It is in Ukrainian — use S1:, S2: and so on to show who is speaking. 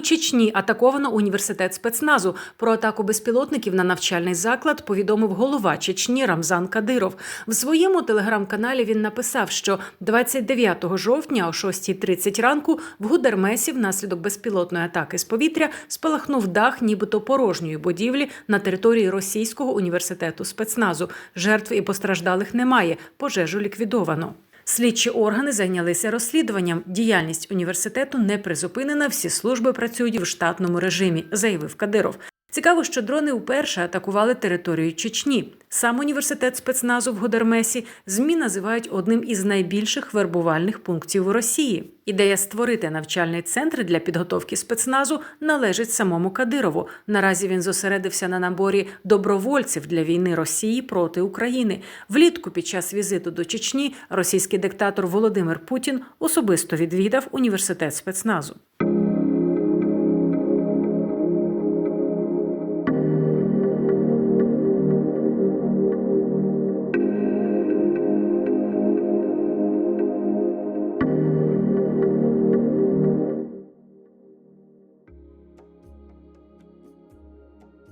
S1: Чечні атаковано університет спецназу. Про атаку безпілотників на навчальний заклад повідомив голова Чечні Рамзан Кадиров. В своєму телеграм-каналі він написав, що 29 жовтня о 6.30 ранку в Гудермесі внаслідок безпілотної атаки з повітря спалахнув дах, нібито порожньої будівлі на території російського університету спецназу. Жертв і постраждалих немає. Пожежу ліквідовано. Слідчі органи зайнялися розслідуванням. Діяльність університету не призупинена. Всі служби працюють в штатному режимі, заявив Кадиров. Цікаво, що дрони вперше атакували територію Чечні. Сам університет спецназу в Годермесі ЗМІ називають одним із найбільших вербувальних пунктів у Росії. Ідея створити навчальний центр для підготовки спецназу належить самому Кадирову. Наразі він зосередився на наборі добровольців для війни Росії проти України. Влітку під час візиту до Чечні російський диктатор Володимир Путін особисто відвідав університет спецназу.